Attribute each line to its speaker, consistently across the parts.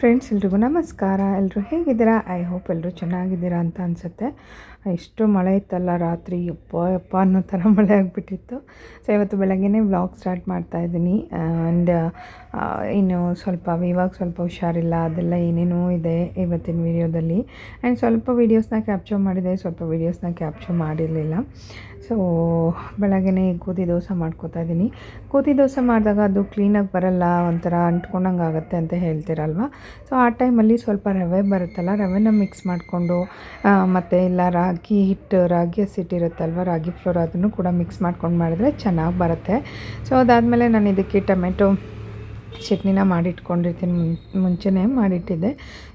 Speaker 1: Friends ಎಲ್ರಿಗೂ ನಮಸ್ಕಾರ. ಎಲ್ಲರೂ ಹೇಗಿದ್ದೀರಾ? ಐ ಹೋಪ್ ಎಲ್ಲರೂ ಚೆನ್ನಾಗಿದ್ದೀರಾ ಅಂತ ಅನಿಸುತ್ತೆ. ಇಷ್ಟು ಮಳೆ ಇತ್ತಲ್ಲ ರಾತ್ರಿ. ಯಪ್ಪ ಯಪ್ಪ ಅನ್ನೋ ಥರ ಮಳೆ ಆಗಿಬಿಟ್ಟಿತ್ತು. ಸೊ ಇವತ್ತು ಬೆಳಗ್ಗೆನೇ ವ್ಲಾಗ್ ಸ್ಟಾರ್ಟ್ ಮಾಡ್ತಾ ಇದ್ದೀನಿ. ಆ್ಯಂಡ್ ಇನ್ನು ಸ್ವಲ್ಪ, ಇವಾಗ ಸ್ವಲ್ಪ ಹುಷಾರಿಲ್ಲ. ಅದೆಲ್ಲ ಏನೇನೋ ಇದೆ ಇವತ್ತಿನ ವಿಡಿಯೋದಲ್ಲಿ ಆ್ಯಂಡ್ ಸ್ವಲ್ಪ ವೀಡಿಯೋಸ್ನ ಕ್ಯಾಪ್ಚರ್ ಮಾಡಿದೆ. ಸ್ವಲ್ಪ ವೀಡಿಯೋಸ್ನ ಕ್ಯಾಪ್ಚರ್ ಮಾಡಿರಲಿಲ್ಲ. ಸೊ ಬೆಳಗ್ಗೆನೇ ಗೋಧಿ ದೋಸೆ ಮಾಡ್ಕೋತಾ ಇದ್ದೀನಿ. ಗೋಧಿ ದೋಸೆ ಮಾಡಿದಾಗ ಅದು ಕ್ಲೀನಾಗಿ ಬರಲ್ಲ, ಒಂಥರ ಅಂಟ್ಕೊಂಡಂಗೆ ಆಗುತ್ತೆ ಅಂತ ಹೇಳ್ತೀರಲ್ವ? ಸೊ ಆ ಟೈಮಲ್ಲಿ ಸ್ವಲ್ಪ ರವೆ ಬರುತ್ತಲ್ಲ, ರವೆನ ಮಿಕ್ಸ್ ಮಾಡಿಕೊಂಡು ಮತ್ತು ಇಲ್ಲ ರಾಗಿ ಹಿಟ್ಟು, ರಾಗಿ ಹಸಿಟ್ಟಿರುತ್ತಲ್ವ ರಾಗಿ ಫ್ಲೋರ್ ಅದನ್ನು ಕೂಡ ಮಿಕ್ಸ್ ಮಾಡ್ಕೊಂಡು ಮಾಡಿದ್ರೆ ಚೆನ್ನಾಗಿ ಬರುತ್ತೆ. ಸೊ ಅದಾದಮೇಲೆ ನಾನು ಇದಕ್ಕೆ ಟೊಮೆಟೊ ಚಟ್ನಿನ ಮಾಡಿಟ್ಕೊಂಡಿರ್ತೀನಿ ಮುಂಚೆನೇ ಮಾಡಿಟ್ಟಿದ್ದೆ.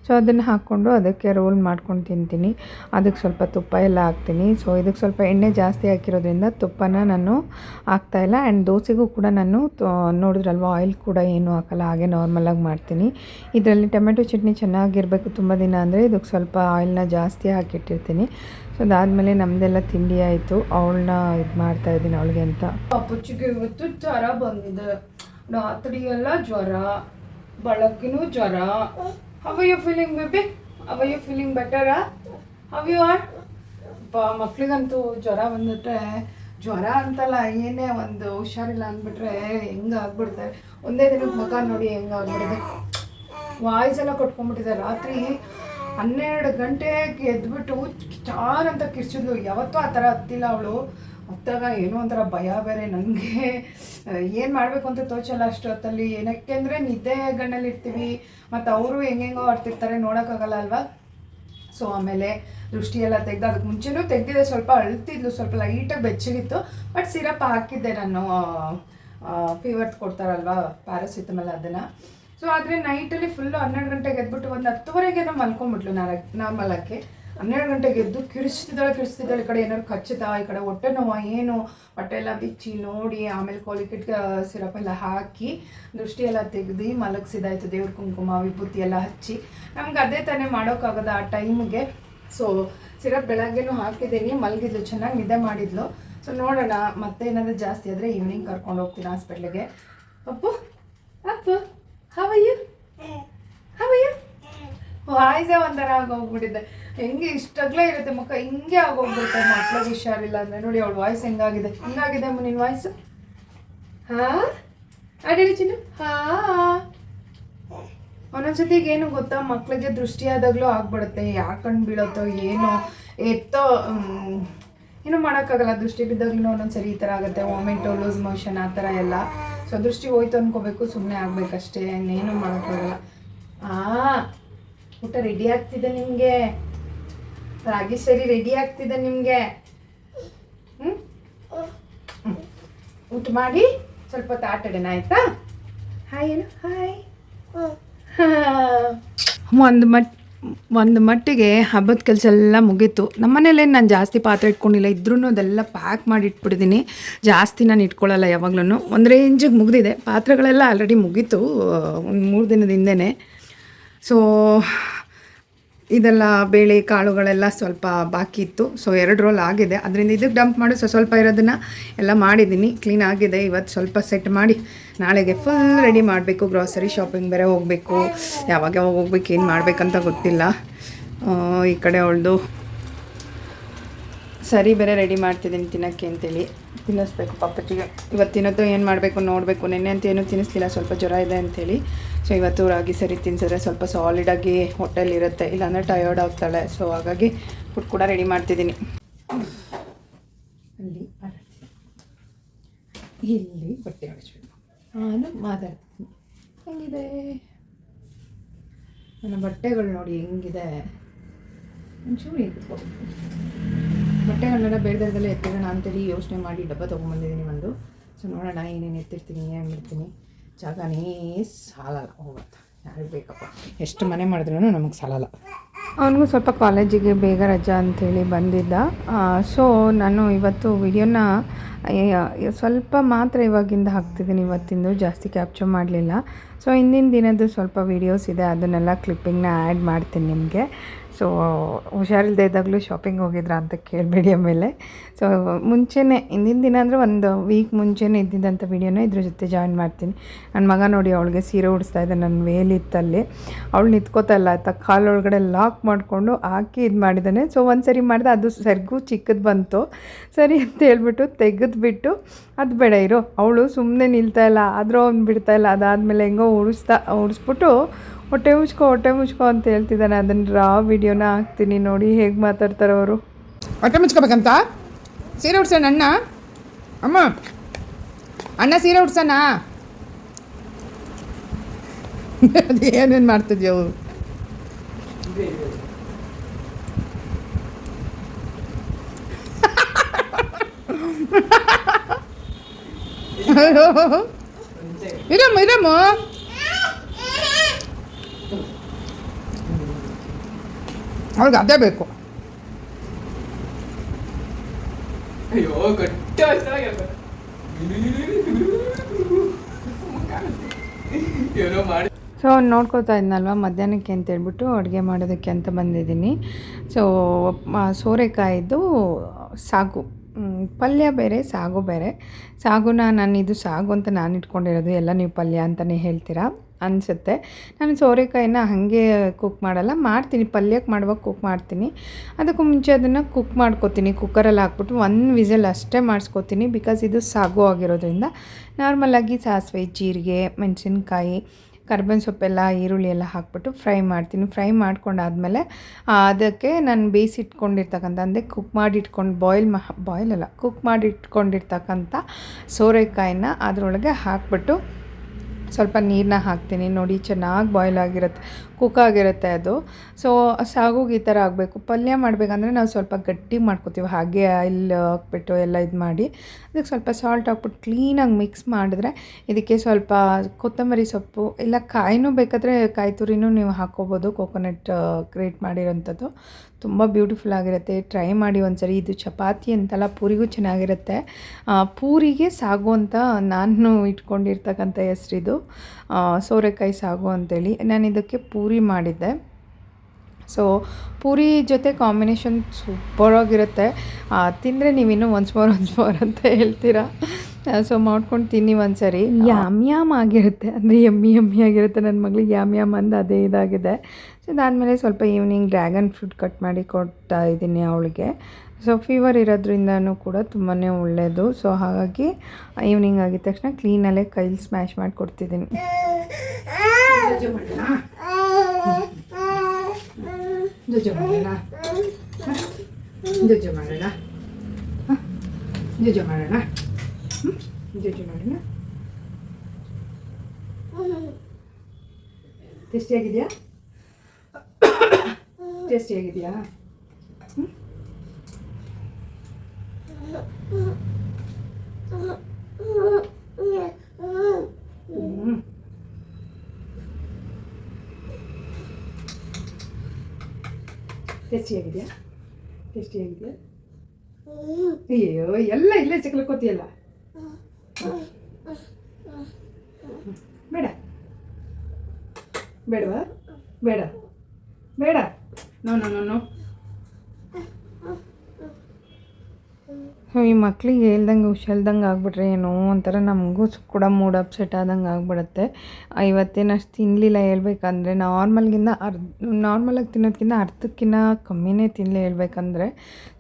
Speaker 1: ಸೊ ಅದನ್ನು ಹಾಕ್ಕೊಂಡು ಅದಕ್ಕೆ ರೋಲ್ ಮಾಡ್ಕೊಂಡು ತಿಂತೀನಿ. ಅದಕ್ಕೆ ಸ್ವಲ್ಪ ತುಪ್ಪ ಎಲ್ಲ ಹಾಕ್ತೀನಿ. ಸೊ ಇದಕ್ಕೆ ಸ್ವಲ್ಪ ಎಣ್ಣೆ ಜಾಸ್ತಿ ಹಾಕಿರೋದ್ರಿಂದ ತುಪ್ಪನ ನಾನು ಹಾಕ್ತಾಯಿಲ್ಲ ಆ್ಯಂಡ್ ದೋಸೆಗೂ ಕೂಡ ನಾನು ನೋಡಿದ್ರಲ್ವ ಆಯಿಲ್ ಕೂಡ ಏನು ಹಾಕಲ್ಲ, ಹಾಗೆ ನಾರ್ಮಲಾಗಿ ಮಾಡ್ತೀನಿ. ಇದರಲ್ಲಿ ಟೊಮೆಟೊ ಚಟ್ನಿ ಚೆನ್ನಾಗಿರಬೇಕು ತುಂಬ ದಿನ ಅಂದರೆ ಇದಕ್ಕೆ ಸ್ವಲ್ಪ ಆಯಿಲ್ನ ಜಾಸ್ತಿ ಹಾಕಿಟ್ಟಿರ್ತೀನಿ. ಸೊ ಅದಾದಮೇಲೆ ನಮ್ಮದೆಲ್ಲ ತಿಂಡಿ ಆಯಿತು. ಅವಳನ್ನ ಇದು ಮಾಡ್ತಾಯಿದ್ದೀನಿ ಅವಳಿಗೆ ಅಂತ.
Speaker 2: ಇವತ್ತು ಜ್ವರ ಬಂದಿದೆ. ರಾತ್ರಿ ಎಲ್ಲ ಜ್ವರ, ಬೆಳಗ್ಗಿನೂ ಜ್ವರ. How you feeling baby how you feeling ಬೆಟರಾ how you are ಮಕ್ಳಿಗಂತೂ ಜ್ವರ ಬಂದ್ಬಿಟ್ರೆ, ಜ್ವರ ಅಂತಲ್ಲ, ಏನೇ ಒಂದು ಹುಷಾರಿಲ್ಲ ಅಂದ್ಬಿಟ್ರೆ ಹೆಂಗೆ ಆಗ್ಬಿಡ್ತಾರೆ ಒಂದೇ ದಿನಕ್ಕೆ ಮಗ ನೋಡಿ ಹೆಂಗೆ ಆಗ್ಬಿಡಿದೆ ವಾಯ್ಸ್ ಎಲ್ಲ ಕೊಟ್ಕೊಂಡ್ಬಿಟ್ಟಿದೆ. ರಾತ್ರಿ ಹನ್ನೆರಡು ಗಂಟೆಗೆ ಎದ್ಬಿಟ್ಟು ಚಾರ್ ಅಂತ ಕಿರ್ಚಿದ್ಲು. ಯಾವತ್ತೂ ಆ ಥರ ಹತ್ತಿಲ್ಲ ಅವಳು. ಹತ್ತಾಗ ಏನೋ ಒಂಥರ ಭಯ ಬೇರೆ. ನನಗೆ ಏನು ಮಾಡಬೇಕು ಅಂತ ತೋಚಲ್ಲ ಅಷ್ಟು ಹೊತ್ತಲ್ಲಿ ಏನಕ್ಕೆ ಅಂದರೆ ನಿದ್ದೆ ಗಣ್ಣಲ್ಲಿ ಇರ್ತೀವಿ ಮತ್ತು ಅವರು ಹೆಂಗೆಂಗೋ ಆಡ್ತಿರ್ತಾರೆ, ನೋಡೋಕ್ಕಾಗಲ್ಲ ಅಲ್ವಾ? ಸೊ ಆಮೇಲೆ ದೃಷ್ಟಿ ಎಲ್ಲ ತೆಗ್ದು ಅದಕ್ಕೆ ಮುಂಚೆನೂ ತೆಗ್ದಿದೆ. ಸ್ವಲ್ಪ ಅಳ್ತಿದ್ಲು, ಸ್ವಲ್ಪ ಲೈಟಾಗಿ ಬೆಚ್ಚಗಿತ್ತು. ಬಟ್ ಸಿರಪ್ ಹಾಕಿದ್ದೆ ನಾನು. ಫೀವರ್ ಕೊಡ್ತಾರಲ್ವ ಪ್ಯಾರಾಸಿಟಮಲ್ ಅದನ್ನು. ಸೊ ಆದರೆ ನೈಟಲ್ಲಿ ಫುಲ್ಲು ಹನ್ನೆರಡು ಗಂಟೆಗೆ ಎದ್ಬಿಟ್ಟು ಒಂದು ಹತ್ತುವರೆಗೇನೋ ಮಲ್ಕೊಂಬಿಟ್ಲು ನಾರ್ಮಲ್ ನಾರ್ಮಲಕ್ಕೆ ಹನ್ನೆರಡು ಗಂಟೆಗೆ ಎದ್ದು ಕಿರಿಸ್ತಿದ್ದಾಳೆ ಕಿರಿಸ್ತಿದ್ದಾಳೆ ಈ ಕಡೆ ಏನಾದ್ರು ಕಚ್ಚುತ್ತಾ, ಈ ಕಡೆ ಹೊಟ್ಟೆ ನೋವು, ಏನು? ಹೊಟ್ಟೆ ಎಲ್ಲ ಬಿಚ್ಚಿ ನೋಡಿ, ಆಮೇಲೆ ಕೋಲಿಕಿಟ್ ಸಿರಪ್ ಎಲ್ಲ ಹಾಕಿ ದೃಷ್ಟಿ ಎಲ್ಲ ತೆಗ್ದು ಮಲಗಿಸಿದಾಯ್ತು. ದೇವ್ರ ಕುಂಕುಮ, ವಿಭೂತಿ ಎಲ್ಲ ಹಚ್ಚಿ. ನಮ್ಗೆ ಅದೇ ತಾನೇ ಮಾಡೋಕ್ಕಾಗದ ಆ ಟೈಮ್ಗೆ. ಸೊ ಸಿರಪ್ ಬೆಳಗ್ಗೆನೂ ಹಾಕಿದ್ದೀನಿ, ಮಲಗಿದ್ಲು, ಚೆನ್ನಾಗಿ ನಿದ್ದೆ ಮಾಡಿದ್ಲು. ಸೊ ನೋಡೋಣ, ಮತ್ತೆ ಏನಾದರೂ ಜಾಸ್ತಿ ಆದರೆ ಈವ್ನಿಂಗ್ ಕರ್ಕೊಂಡು ಹೋಗ್ತೀನಿ ಹಾಸ್ಪಿಟ್ಲಿಗೆ ಅಪ್ಪು ಅಪ್ಪು ಹವಯ್ಯ ವಾಯ್ಸೇ ಒಂಥರ ಆಗೋಗ್ಬಿಟ್ಟಿದೆ. ಹೆಂಗೆ ಇಷ್ಟಾಗ್ಲೇ ಇರುತ್ತೆ ಮುಖ, ಹಿಂಗೆ ಆಗೋಗ್ಬಿಡುತ್ತೆ ಮಕ್ಳಿಗೆ ಹುಷಾರಿಲ್ಲ ಅಂದರೆ. ನೋಡಿ ಅವಳ ವಾಯ್ಸ್ ಹೆಂಗಾಗಿದೆ. ಹೆಂಗಾಗಿದೆ ಅಮ್ಮ ನಿನ್ನ ವಾಯ್ಸ್ ಹಾ? ಅಡೇಳಿ ಚಿನ್ನು. ಹಾ? ಒಂದೊಂದ್ಸತಿಗೆ ಏನು ಗೊತ್ತಾ, ಮಕ್ಳಿಗೆ ದೃಷ್ಟಿಯಾದಾಗಲೂ ಆಗ್ಬಿಡುತ್ತೆ. ಯಾಕಂಡು ಬೀಳತ್ತೋ, ಏನೋ ಎತ್ತೋ ಏನು ಮಾಡೋಕ್ಕಾಗಲ್ಲ. ದೃಷ್ಟಿ ಬಿದ್ದಾಗ್ಲೂ ಒಂದೊಂದ್ಸರಿ ಈ ಥರ ಆಗುತ್ತೆ. ವಾಮೆಂಟು ಲೂಸ್ ಮೋಷನ್ ಆ ಥರ ಎಲ್ಲ. ಸೊ, ದೃಷ್ಟಿ ಹೋಯ್ತು ಅನ್ಕೋಬೇಕು. ಸುಮ್ಮನೆ ಆಗ್ಬೇಕಷ್ಟೇ. ಇನ್ನೇನು ಮಾಡೋಕ್ಕಾಗಲ್ಲ. ಆ ಊಟ ರೆಡಿ ಆಗ್ತಿದೆ ನಿಮಗೆ? ರಾಗಿ ಸರಿ ರೆಡಿ ಆಗ್ತಿದೆ ನಿಮಗೆ? ಹ್ಞೂ ಊಟ ಮಾಡಿ ಸ್ವಲ್ಪ ಹೊತ್ತು ಆಟ ಆಡೋಣ, ಆಯ್ತಾ? ಹಾಯ್ ಏನು ಹಾಯ್
Speaker 1: ಒಂದು ಮಟ್, ಒಂದು ಮಟ್ಟಿಗೆ ಹಬ್ಬದ ಕೆಲಸ ಎಲ್ಲ ಮುಗೀತು. ನಮ್ಮನೇಲೇನು ನಾನು ಜಾಸ್ತಿ ಪಾತ್ರೆ ಇಟ್ಕೊಂಡಿಲ್ಲ ಇದ್ರೂ ಅದೆಲ್ಲ ಪ್ಯಾಕ್ ಮಾಡಿ ಇಟ್ಬಿಟ್ಟಿದ್ದೀನಿ ಜಾಸ್ತಿ ನಾನು ಇಟ್ಕೊಳ್ಳಲ್ಲ ಯಾವಾಗ್ಲೂ ಒಂದು ರೇಂಜಿಗೆ ಮುಗಿದಿದೆ. ಪಾತ್ರೆಗಳೆಲ್ಲ ಆಲ್ರೆಡಿ ಮುಗೀತು, ಒಂದು ಮೂರು ದಿನದ ಹಿಂದೆನೇ. ಸೊ ಇದೆಲ್ಲ ಬೇಳೆ ಕಾಳುಗಳೆಲ್ಲ ಸ್ವಲ್ಪ ಬಾಕಿ ಇತ್ತು. ಸೊ ಎರಡು ರೋಲ್ ಆಗಿದೆ. ಅದರಿಂದ ಇದಕ್ಕೆ ಡಂಪ್ ಮಾಡಿ. ಸೊ ಸ್ವಲ್ಪ ಇರೋದನ್ನು ಎಲ್ಲ ಮಾಡಿದ್ದೀನಿ. ಕ್ಲೀನ್ ಆಗಿದೆ. ಇವತ್ತು ಸ್ವಲ್ಪ ಸೆಟ್ ಮಾಡಿ ನಾಳೆಗೆ ಫುಲ್ ರೆಡಿ ಮಾಡಬೇಕು. ಗ್ರಾಸರಿ ಶಾಪಿಂಗ್ ಬೇರೆ ಹೋಗಬೇಕು. ಯಾವಾಗ ಯಾವಾಗ ಹೋಗ್ಬೇಕು, ಏನು ಮಾಡಬೇಕಂತ ಗೊತ್ತಿಲ್ಲ. ಈ ಕಡೆ ಅವಳದು ಸರಿ ಬೇರೆ ರೆಡಿ ಮಾಡ್ತಿದ್ದೀನಿ ತಿನ್ನೋಕ್ಕೆ ಅಂತೇಳಿ. ತಿನ್ನಿಸ್ಬೇಕು ಪಾಪಚ್ಚಿಗೆ. ಇವತ್ತು ತಿನ್ನೋದು ಏನು ಮಾಡಬೇಕು ನೋಡಬೇಕು. ನೆನ್ನೆ ಅಂತ ಏನು ತಿನ್ನಿಸ್ಲಿಲ್ಲ. ಸ್ವಲ್ಪ ಜ್ವರ ಇದೆ ಅಂತೇಳಿ. ಸೊ ಇವತ್ತು ರಾಗಿ ಸರಿ ತಿನ್ಸಿದ್ರೆ ಸ್ವಲ್ಪ ಸಾಲಿಡಾಗಿ ಹೋಟೆಲ್ ಇರುತ್ತೆ ಇಲ್ಲಾಂದರೆ ಟಯರ್ಡ್ ಆಗ್ತಾಳೆ. ಸೊ ಹಾಗಾಗಿ ಫುಡ್ ಕೂಡ ರೆಡಿ ಮಾಡ್ತಿದ್ದೀನಿ. ಅಲ್ಲಿ ಇಲ್ಲಿ ಬಟ್ಟೆ ನಾನು ಮಾತಾಡ್ತೀನಿ. ಹೆಂಗಿದೆ? ನನ್ನ ಬಟ್ಟೆಗಳು ನೋಡಿ ಹೆಂಗಿದೆ? ಒಂಚೂರು ಬೇರೆ ಬಟ್ಟೆಗಳನ್ನೆಲ್ಲ ಬೇಡದಲ್ಲೇ ನಾನು ಅಂತೇಳಿ ಯೋಚನೆ ಮಾಡಿ ಡಬ್ಬ ತೊಗೊಂಬಂದಿದ್ದೀನಿ ಒಂದು. ಸೊ ನೋಡೋಣ ಏನೇನು ಎತ್ತಿರ್ತೀನಿ ಏನು ಮಾಡ್ತೀನಿ. ಜಾಗನೇ ಸಾಲಲ್ಲ. ಹೋಗುತ್ತೆ. ಯಾರಿಗೆ ಬೇಕಪ್ಪ? ಎಷ್ಟು ಮನೆ ಮಾಡಿದ್ರೂ ನಮಗೆ ಸಾಲಲ್ಲ. ಅವನಿಗೂ ಸ್ವಲ್ಪ ಕಾಲೇಜಿಗೆ ಬೇಗ ರಜಾ ಅಂಥೇಳಿ ಬಂದಿದ್ದ. ಸೊ ನಾನು ಇವತ್ತು ವಿಡಿಯೋನ ಸ್ವಲ್ಪ ಮಾತ್ರ ಇವಾಗಿಂದ ಹಾಕ್ತಿದ್ದೀನಿ. ಇವತ್ತಿಂದು ಜಾಸ್ತಿ ಕ್ಯಾಪ್ಚರ್ ಮಾಡಲಿಲ್ಲ. ಸೊ ಹಿಂದಿನ ದಿನದ್ದು ಸ್ವಲ್ಪ ವೀಡಿಯೋಸ್ ಇದೆ. ಅದನ್ನೆಲ್ಲ ಕ್ಲಿಪ್ಪಿಂಗ್ನ ಆ್ಯಡ್ ಮಾಡ್ತೀನಿ ನಿಮಗೆ. ಸೊ ಹುಷಾರಿಲ್ಲದೆ ಇದ್ದಾಗಲೂ ಶಾಪಿಂಗ್ ಹೋಗಿದ್ರಾ ಅಂತ ಕೇಳಬೇಡಿ ಆಮೇಲೆ ಸೊ ಮುಂಚೆನೇ, ಹಿಂದಿನ ದಿನ ಅಂದರೆ ಒಂದು ವೀಕ್ ಮುಂಚೆನೇ ಇದ್ದಿದ್ದಂಥ ವೀಡಿಯೋನ ಇದ್ರ ಜೊತೆ ಜಾಯಿನ್ ಮಾಡ್ತೀನಿ. ನನ್ನ ಮಗ ನೋಡಿ ಅವಳಿಗೆ ಸೀರೆ ಉಡಿಸ್ತಾ ಇದ್ದೆ ನನ್ನ ವೇಲಿತ್ತಲ್ಲಿ ಅವಳು ನಿಂತ್ಕೋತಲ್ಲ ಆಯ್ತಾ ಕಾಲೊಳಗಡೆ ಲಾಕ್ ಮಾಡಿಕೊಂಡು ಹಾಕಿ ಇದು ಮಾಡಿದ್ದಾನೆ. ಸೊ ಒಂದು ಸರಿ ಮಾಡಿದೆ, ಅದು ಸರಿಗೂ ಚಿಕ್ಕದು ಬಂತು. ಸರಿ ಅಂತ ಹೇಳ್ಬಿಟ್ಟು ತೆಗೆದ್ಬಿಟ್ಟು ಅದು ಬೇಡ ಇರು. ಅವಳು ಸುಮ್ಮನೆ ನಿಲ್ತಾ ಇಲ್ಲ, ಆದರೂ ಅವ್ನು ಬಿಡ್ತಾ ಇಲ್ಲ. ಅದಾದಮೇಲೆ ಹೆಂಗೋ ಉಡಿಸ್ತಾ, ಉಡಿಸ್ಬಿಟ್ಟು ಹೊಟ್ಟೆ ಮುಚ್ಕೋ ಹೊಟ್ಟೆ ಮುಚ್ಕೋ ಅಂತ ಹೇಳ್ತಿದ್ದಾನೆ. ಅದನ್ನು ರಾ ವಿಡಿಯೋನ ಹಾಕ್ತೀನಿ ನೋಡಿ, ಹೇಗೆ ಮಾತಾಡ್ತಾರೆ ಅವರು.
Speaker 2: ಹೊಟ್ಟೆ ಮುಚ್ಕೋಬೇಕಂತ? ಸೀರೆ ಉಡ್ಸೋಣ ಅಣ್ಣ. ಅಮ್ಮ, ಅಣ್ಣ ಸೀರೆ ಉಡ್ಸೋಣ. ಅದು ಏನೇನು ಮಾಡ್ತಿದ್ಯವು ಇರಮ್ಮ ಇರಮ್ಮ. ಅವ್ಳಿಗೆ ಅದೇ ಬೇಕು.
Speaker 1: ಸೊ ಅವ್ನು ಇದ್ನಲ್ವಾ ಇದ್ನಲ್ವ? ಮಧ್ಯಾಹ್ನಕ್ಕೆ ಅಂತ ಹೇಳ್ಬಿಟ್ಟು ಅಡುಗೆ ಮಾಡೋದಕ್ಕೆ ಅಂತ ಬಂದಿದ್ದೀನಿ. ಸೊ ಸೋರೆಕಾಯಿದು ಸಾಗು. ಪಲ್ಯ ಬೇರೆ ಸಾಗು ಬೇರೆ. ಸಾಗುನ ನಾನು ಇದು ಸಾಗು ಅಂತ ನಾನು ಇಟ್ಕೊಂಡಿರೋದು. ಎಲ್ಲ ನೀವು ಪಲ್ಯ ಅಂತಲೇ ಹೇಳ್ತೀರಾ? ಅನಿಸುತ್ತೆ. ನಾನು ಸೋರೆಕಾಯಿನ ಹಾಗೆ ಕುಕ್ ಮಾಡಲ್ಲ, ಮಾಡ್ತೀನಿ. ಪಲ್ಯಕ್ಕೆ ಮಾಡುವಾಗ ಕುಕ್ ಮಾಡ್ತೀನಿ. ಅದಕ್ಕೂ ಮುಂಚೆ ಅದನ್ನು ಕುಕ್ ಮಾಡ್ಕೊತೀನಿ. ಕುಕ್ಕರಲ್ಲಿ ಹಾಕ್ಬಿಟ್ಟು ಒಂದು ವಿಸಲ್ ಅಷ್ಟೇ ಮಾಡಿಸ್ಕೋತೀನಿ ಬಿಕಾಸ್ ಇದು ಸಾಗು ಆಗಿರೋದ್ರಿಂದ. ನಾರ್ಮಲಾಗಿ ಸಾಸಿವೆ, ಜೀರಿಗೆ, ಮೆಣಸಿನ್ಕಾಯಿ, ಕರ್ಬೇವಿನ ಸೊಪ್ಪೆಲ್ಲ, ಈರುಳ್ಳಿ ಎಲ್ಲ ಹಾಕ್ಬಿಟ್ಟು ಫ್ರೈ ಮಾಡ್ತೀನಿ. ಫ್ರೈ ಮಾಡ್ಕೊಂಡಾದ್ಮೇಲೆ ಅದಕ್ಕೆ ನಾನು ಬೇಯಿಸಿಟ್ಕೊಂಡಿರ್ತಕ್ಕಂಥ, ಅಂದರೆ ಕುಕ್ ಮಾಡಿಟ್ಕೊಂಡು ಬಾಯ್ಲ್ ಮಾ ಬಾಯ್ಲ್ ಅಲ್ಲ ಕುಕ್ ಮಾಡಿಟ್ಕೊಂಡಿರ್ತಕ್ಕಂಥ ಸೋರೆಕಾಯಿನ ಅದರೊಳಗೆ ಹಾಕ್ಬಿಟ್ಟು ಸ್ವಲ್ಪ ನೀರನ್ನ ಹಾಕ್ತೀನಿ. ನೋಡಿ ಚೆನ್ನಾಗಿ ಬಾಯ್ಲ್ ಆಗಿರುತ್ತೆ. ಕುಕ್ ಆಗಿರುತ್ತೆ ಅದು. ಸೊ ಸಾಗುಗೆ ಈ ಥರ ಆಗಬೇಕು. ಪಲ್ಯ ಮಾಡಬೇಕಂದ್ರೆ ನಾವು ಸ್ವಲ್ಪ ಗಟ್ಟಿ ಮಾಡ್ಕೋತೀವಿ. ಹಾಗೆ ಆಯಿಲ್ ಹಾಕ್ಬಿಟ್ಟು ಎಲ್ಲ ಇದು ಮಾಡಿ. ಅದಕ್ಕೆ ಸ್ವಲ್ಪ ಸಾಲ್ಟ್ ಹಾಕ್ಬಿಟ್ಟು ಕ್ಲೀನಾಗಿ ಮಿಕ್ಸ್ ಮಾಡಿದ್ರೆ ಇದಕ್ಕೆ ಸ್ವಲ್ಪ ಕೊತ್ತಂಬರಿ ಸೊಪ್ಪು, ಇಲ್ಲ ಕಾಯಿನೂ ಬೇಕಾದರೆ ಕಾಯಿ ತುರಿನೂ ನೀವು ಹಾಕ್ಕೋಬೋದು. ಕೋಕೋನಟ್ ಕ್ರಿಯೇಟ್ ಮಾಡಿರೋಂಥದ್ದು. ತುಂಬ ಬ್ಯೂಟಿಫುಲ್ ಆಗಿರುತ್ತೆ. ಟ್ರೈ ಮಾಡಿ ಒಂದ್ಸರಿ. ಇದು ಚಪಾತಿ ಅಂತಲ್ಲ ಪೂರಿಗೂ ಚೆನ್ನಾಗಿರುತ್ತೆ. ಪೂರಿಗೆ ಸಾಗು ಅಂತ ನಾನು ಇಟ್ಕೊಂಡಿರ್ತಕ್ಕಂಥ ಹೆಸ್ರಿದು. ಸೋರೆಕಾಯಿ ಸಾಗು ಅಂತೇಳಿ. ನಾನು ಇದಕ್ಕೆ ಪೂರಿ ಮಾಡಿದ್ದೆ. ಸೊ ಪೂರಿ ಜೊತೆ ಕಾಂಬಿನೇಷನ್ ಸೂಪರಾಗಿರುತ್ತೆ. ತಿಂದರೆ ನೀವಿನ್ನೂ ಒನ್ಸ್ ಮೋರ್ ಒನ್ಸ್ ಮೋರ್ ಅಂತ ಹೇಳ್ತೀರಾ? ಸೊ ಮಾಡ್ಕೊಂಡು ತಿನ್ನಿ ಒಂದ್ಸರಿ. ಯಾಮ್ ಯಾಮ್ ಆಗಿರುತ್ತೆ. ಅಂದರೆ ಎಮ್ಮಿ ಎಮ್ಮಿ ಆಗಿರುತ್ತೆ. ನನ್ನ ಮಗಳಿಗೆ ಯಾಮ್ ಯಾಮ್ ಅಂದು ಅದೇ ಇದಾಗಿದೆ. ಸೊ ಅದಾದಮೇಲೆ ಸ್ವಲ್ಪ ಈವ್ನಿಂಗ್ ಡ್ರ್ಯಾಗನ್ ಫ್ರೂಟ್ ಕಟ್ ಮಾಡಿ ಕೊಡ್ತಾ ಇದ್ದೀನಿ ಅವಳಿಗೆ. ಸೊ ಫೀವರ್ ಇರೋದ್ರಿಂದನೂ ಕೂಡ ತುಂಬಾ ಒಳ್ಳೆಯದು ಸೊ ಹಾಗಾಗಿ ಈವ್ನಿಂಗ್ ಆಗಿದ ತಕ್ಷಣ ಕ್ಲೀನಲ್ಲೇ ಕೈಲಿ ಸ್ಮ್ಯಾಶ್ ಮಾಡಿ ಕೊಡ್ತಿದ್ದೀನಿ
Speaker 2: ಜೊಜೆ ಮಾಡೋಣ ಜೊಜೆ ಮಾಡೋಣ ಜೊಜೆ ಮಾಡೋಣ ಜೊಜೆ ಮಾಡೋಣ ಟೇಸ್ಟಿಯಾಗಿದೆಯಾ ಟೇಸ್ಟಿಯಾಗಿದೆಯಾ ಟೇಸ್ಟಿಯಾಗಿದೆಯಾ? ಟೇಸ್ಟಿಯಾಗಿದೆಯಾ? ಅಯ್ಯೋ ಎಲ್ಲ ಇಲ್ಲೇ ಚಿಕ್ಕಲಕ್ಕೋತಿಯಲ್ಲ ಬೇಡ. ಬೇಡವಾ? ಬೇಡ. ಬೇಡ. No no no no.
Speaker 1: ಈ ಮಕ್ಳಿಗೆ ಹೇಳ್ದಂಗೆ ಹುಷಾರ್ದಂಗೆ ಆಗ್ಬಿಟ್ರೆ ಏನೋ ಒಂಥರ ನಮಗೂ ಕೂಡ ಮೂಡ್ ಅಪ್ಸೆಟ್ ಆದಂಗೆ ಆಗ್ಬಿಡುತ್ತೆ. ಇವತ್ತೇನು ಅಷ್ಟು ತಿನ್ನಲಿಲ್ಲ ಹೇಳ್ಬೇಕಂದ್ರೆ ನಾರ್ಮಲ್ಗಿಂತ ಅರ್ಧ ನಾರ್ಮಲಾಗಿ ತಿನ್ನೋದಕ್ಕಿಂತ ಅರ್ಧಕ್ಕಿಂತ ಕಮ್ಮಿನೇ ತಿನ್ನಲಿ ಹೇಳ್ಬೇಕಂದ್ರೆ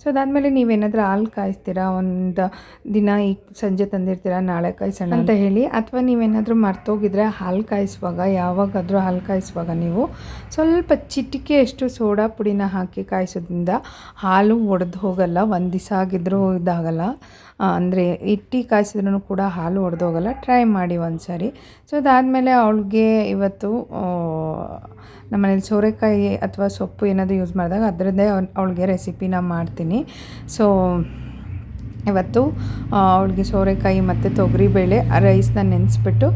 Speaker 1: ಸೊ ಅದಾದಮೇಲೆ ನೀವೇನಾದರೂ ಹಾಲು ಕಾಯಿಸ್ತೀರಾ? ಒಂದು ದಿನ ಈ ಸಂಜೆ ತಂದಿರ್ತೀರಾ? ನಾಳೆ ಕಾಯಿಸೋಣ ಅಂತ ಹೇಳಿ. ಅಥವಾ ನೀವೇನಾದರೂ ಮರ್ತೋಗಿದ್ರೆ ಹಾಲು ಕಾಯಿಸುವಾಗ, ಯಾವಾಗಾದರೂ ಹಾಲು ಕಾಯಿಸುವಾಗ ನೀವು ಸ್ವಲ್ಪ ಚಿಟಿಕೆಯಷ್ಟು ಸೋಡಾ ಪುಡಿನ ಹಾಕಿ ಕಾಯಿಸೋದ್ರಿಂದ ಹಾಲು ಒಡೆದು ಹೋಗಲ್ಲ, ಒಂದು ದಿವಸ ಆಗಿದ್ರೂ ಇದಾಗಲ್ಲ. ಅಂದರೆ ಇಟ್ಟಿ ಕಾಯಿಸಿದ್ರೂ ಕೂಡ ಹಾಲು ಒಡೆದು ಹೋಗಲ್ಲ. ಟ್ರೈ ಮಾಡಿ ಒಂದು ಸಾರಿ ಸೊ ಅದಾದಮೇಲೆ ಅವಳಿಗೆ ಇವತ್ತು ನಮ್ಮನೇಲಿ ಸೋರೆಕಾಯಿ ಅಥವಾ ಸೊಪ್ಪು ಏನಾದರೂ ಯೂಸ್ ಮಾಡಿದಾಗ ಅದರದ್ದೇ ಅವಳಿಗೆ ರೆಸಿಪಿನ ಮಾಡ್ತೀನಿ. ಸೊ ಇವತ್ತು ಅವಳಿಗೆ ಸೋರೆಕಾಯಿ ಮತ್ತು ತೊಗರಿಬೇಳೆ ರೈಸ್ನ ನೆನೆಸ್ಬಿಟ್ಟು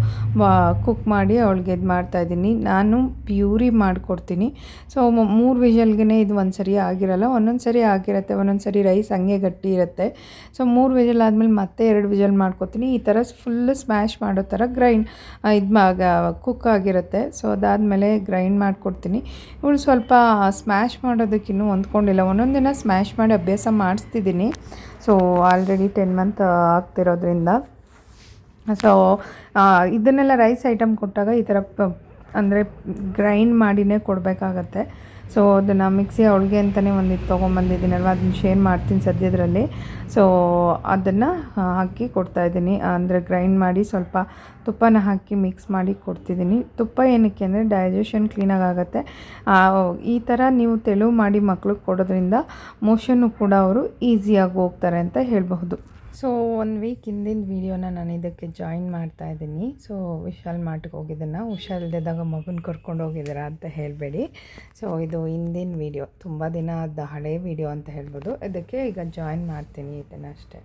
Speaker 1: ಕುಕ್ ಮಾಡಿ ಅವಳಿಗೆ ಇದು ಮಾಡ್ತಾಯಿದ್ದೀನಿ ನಾನು ಪ್ಯೂರಿ ಮಾಡಿಕೊಡ್ತೀನಿ. ಸೊ ಮೂರು ವಿಷಲ್ಗೆ ಇದು ಒಂದು ಸರಿ ಆಗಿರಲ್ಲ ಒಂದೊಂದು ಸರಿ ಆಗಿರುತ್ತೆ ಒಂದೊಂದು ಸರಿ ರೈಸ್ ಹಂಗೆ ಗಟ್ಟಿ ಇರುತ್ತೆ. ಸೊ ಮೂರು ವಿಜಲ್ ಆದಮೇಲೆ ಮತ್ತೆ ಎರಡು ವಿಷಲ್ ಮಾಡ್ಕೊತೀನಿ ಈ ಥರ ಫುಲ್ ಸ್ಮ್ಯಾಶ್ ಮಾಡೋ ಥರ ಗ್ರೈಂಡ್ ಇದು ಕುಕ್ ಆಗಿರುತ್ತೆ. ಸೊ ಅದಾದಮೇಲೆ ಗ್ರೈಂಡ್ ಮಾಡಿಕೊಡ್ತೀನಿ. ಇವಳು ಸ್ವಲ್ಪ ಸ್ಮ್ಯಾಶ್ ಮಾಡೋದಕ್ಕಿನ್ನೂ ಹೊಂದ್ಕೊಂಡಿಲ್ಲ. ಒಂದೊಂದು ದಿನ ಸ್ಮ್ಯಾಶ್ ಮಾಡಿ ಅಭ್ಯಾಸ ಮಾಡಿಸ್ತಿದ್ದೀನಿ. ಸೊ ಆಲ್ರೆಡಿ ಟೆನ್ ಮಂತ್ ಆಗ್ತಿರೋದ್ರಿಂದ. ಸೊ ಇದನ್ನೆಲ್ಲ ರೈಸ್ ಐಟಮ್ ಕೊಟ್ಟಾಗ ಈ ಥರ ಅಂದರೆ ಗ್ರೈಂಡ್ ಮಾಡಿನೇ ಕೊಡಬೇಕಾಗತ್ತೆ. ಸೊ ಅದನ್ನು ಮಿಕ್ಸಿ ಅವಳಿಗೆ ಅಂತಲೇ ಒಂದು ಇದು ತೊಗೊಂಬಂದಿದ್ದೀನಲ್ವ? ಅದನ್ನ ಶೇರ್ ಮಾಡ್ತೀನಿ ಸದ್ಯದರಲ್ಲಿ. ಸೊ ಅದನ್ನು ಹಾಕಿ ಕೊಡ್ತಾಯಿದ್ದೀನಿ ಅಂದರೆ ಗ್ರೈಂಡ್ ಮಾಡಿ ಸ್ವಲ್ಪ ತುಪ್ಪನ ಹಾಕಿ ಮಿಕ್ಸ್ ಮಾಡಿ ಕೊಡ್ತಿದ್ದೀನಿ. ತುಪ್ಪ ಏನಕ್ಕೆ ಅಂದರೆ ಡೈಜೆಷನ್ ಕ್ಲೀನಾಗಿ ಆಗುತ್ತೆ. ಈ ಥರ ನೀವು ತೆಳು ಮಾಡಿ ಮಕ್ಳಿಗೆ ಕೊಡೋದ್ರಿಂದ ಮೋಷನ್ನು ಕೂಡ ಅವರು ಈಸಿಯಾಗಿ ಹೋಗ್ತಾರೆ ಅಂತ ಹೇಳಬಹುದು. ಸೊ ಒಂದು ವೀಕ್ ಹಿಂದಿನ ವೀಡಿಯೋನ ನಾನು ಇದಕ್ಕೆ ಜಾಯಿನ್ ಮಾಡ್ತಾ ಇದ್ದೀನಿ. ಸೊ ವಿಶಾಲ್ ಮಾರ್ಟ್ಗೆ ಹೋಗಿದ್ದನ್ನು ಇಲ್ಲದಾಗ ಮಗುನ ಕರ್ಕೊಂಡು ಹೋಗಿದ್ದೀರಾ ಅಂತ ಹೇಳಬೇಡಿ. ಸೊ ಇದು ಹಿಂದಿನ ವೀಡಿಯೋ ತುಂಬ ದಿನದ ಹಳೆ ವೀಡಿಯೋ ಅಂತ ಹೇಳ್ಬೋದು. ಇದಕ್ಕೆ ಈಗ ಜಾಯಿನ್ ಮಾಡ್ತೀನಿ ಇದನ್ನು ಅಷ್ಟೇ.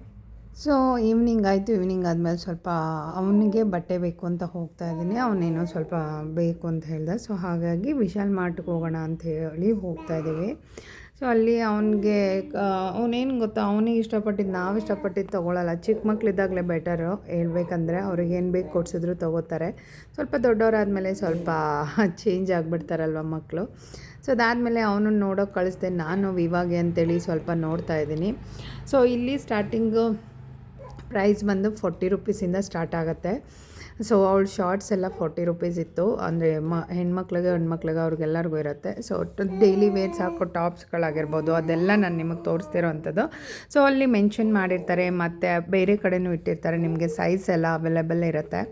Speaker 1: ಸೊ ಈವ್ನಿಂಗ್ ಆಯಿತು. ಈವ್ನಿಂಗ್ ಆದಮೇಲೆ ಸ್ವಲ್ಪ ಅವನಿಗೆ ಬಟ್ಟೆ ಬೇಕು ಅಂತ ಹೋಗ್ತಾ ಇದ್ದೀನಿ. ಅವನೇನೋ ಸ್ವಲ್ಪ ಬೇಕು ಅಂತ ಹೇಳ್ದೆ. ಸೊ ಹಾಗಾಗಿ ವಿಶಾಲ್ ಮಾರ್ಟ್ಗೆ ಹೋಗೋಣ ಅಂತ ಹೇಳಿ ಹೋಗ್ತಾ ಇದ್ದೀವಿ. ಸೊ ಅಲ್ಲಿ ಅವನಿಗೆ ಅವನೇನು ಗೊತ್ತಾ, ಅವನಿಗೆ ಇಷ್ಟಪಟ್ಟಿದ್ದು ನಾವು ಇಷ್ಟಪಟ್ಟಿದ್ದು ತೊಗೊಳಲ್ಲ. ಚಿಕ್ಕ ಮಕ್ಕಳಿದ್ದಾಗಲೇ ಬೆಟರು ಹೇಳ್ಬೇಕಂದ್ರೆ ಅವ್ರಿಗೆ ಏನು ಬೇಕು ಕೊಡ್ಸಿದ್ರು ತೊಗೋತಾರೆ. ಸ್ವಲ್ಪ ದೊಡ್ಡವರಾದಮೇಲೆ ಸ್ವಲ್ಪ ಚೇಂಜ್ ಆಗಿಬಿಡ್ತಾರಲ್ವ ಮಕ್ಕಳು ಸೊ ಅದಾದಮೇಲೆ ಅವನನ್ನು ನೋಡೋಕೆ ಕಳಿಸ್ದೆ. ನಾನು ವಿವಾಗೆ ಅಂತೇಳಿ ಸ್ವಲ್ಪ ನೋಡ್ತಾ ಇದ್ದೀನಿ. ಸೊ ಇಲ್ಲಿ ಸ್ಟಾರ್ಟಿಂಗು ಪ್ರೈಸ್ ಬಂದು ಫೋರ್ಟಿ ರುಪೀಸಿಂದ ಸ್ಟಾರ್ಟ್ ಆಗುತ್ತೆ. ಸೊ ಅವಳು ಶಾರ್ಟ್ಸ್ ಎಲ್ಲ ಫಾರ್ಟಿ ರುಪೀಸ್ ಇತ್ತು. ಅಂದರೆ ಮ, ಹೆಣ್ಮಕ್ಳಿಗೆ ಹೆಣ್ಮಕ್ಳಿಗೆ ಅವ್ರಿಗೆಲ್ಲರಿಗೂ ಇರುತ್ತೆ. ಸೊ ಡೈಲಿ ವೇರ್ಸ್ ಹಾಕೋ ಟಾಪ್ಸ್ಗಳಾಗಿರ್ಬೋದು ಅದೆಲ್ಲ ನಾನು ನಿಮಗೆ ತೋರಿಸ್ತಿರೋ ಅಂಥದ್ದು ಸೊ ಅಲ್ಲಿ ಮೆನ್ಷನ್ ಮಾಡಿರ್ತಾರೆ. ಮತ್ತು ಬೇರೆ ಕಡೆನೂ ಇಟ್ಟಿರ್ತಾರೆ. ನಿಮಗೆ ಸೈಜ್ ಎಲ್ಲ ಅವೈಲೇಬಲ್ ಇರುತ್ತೆ.